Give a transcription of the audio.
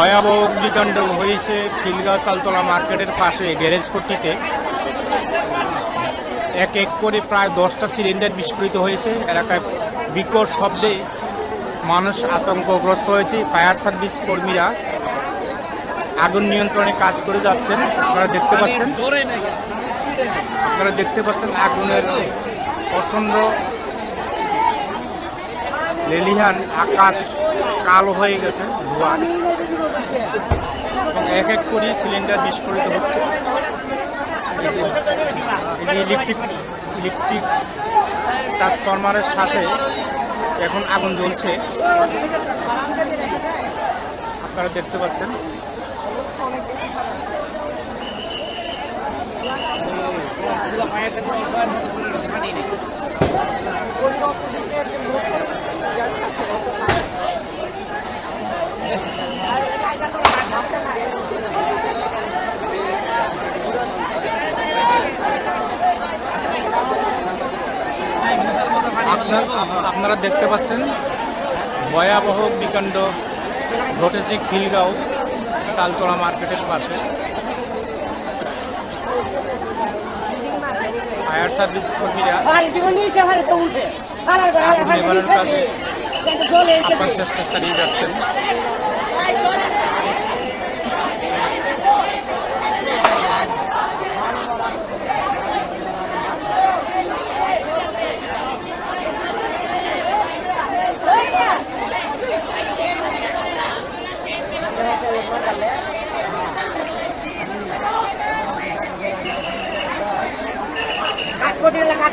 ভয়াবহ অগ্নিকাণ্ড হয়েছে খিলগাঁও তালতলা মার্কেটের পাশে গ্যারেজ পট্টিতে এক এক করে প্রায় দশটা সিলিন্ডার বিস্ফোরিত হয়েছে। এলাকায় বিকট শব্দে মানুষ আতঙ্কগ্রস্ত হয়েছে। ফায়ার সার্ভিস কর্মীরা আগুন নিয়ন্ত্রণে কাজ করে যাচ্ছেন। আপনারা দেখতে পাচ্ছেন? আপনারা দেখতে পাচ্ছেন আগুনের প্রচণ্ড লেলিহান আকাশ কালো হয়ে গেছে। ধোঁয়া। এক এক করে সিলিন্ডার বিস্ফোরিত হচ্ছে। ইলেকট্রিক ইলেকট্রিক ট্রান্সফরমারের সাথে এখন আগুন জ্বলছে। আপনারা দেখতে পাচ্ছেন। আপনার, আপনারা দেখতে পাচ্ছেন, ভয়াবহ অগ্নিকাণ্ড ঘটেছে খিলগাঁও, তালতলা মার্কেটের পাশে। ফায়ার সার্ভিস কর্মীরা আগুন নেভানোর কাজে চেষ্টা চালিয়ে যাচ্ছেন। কাঠ কোটি কাঠ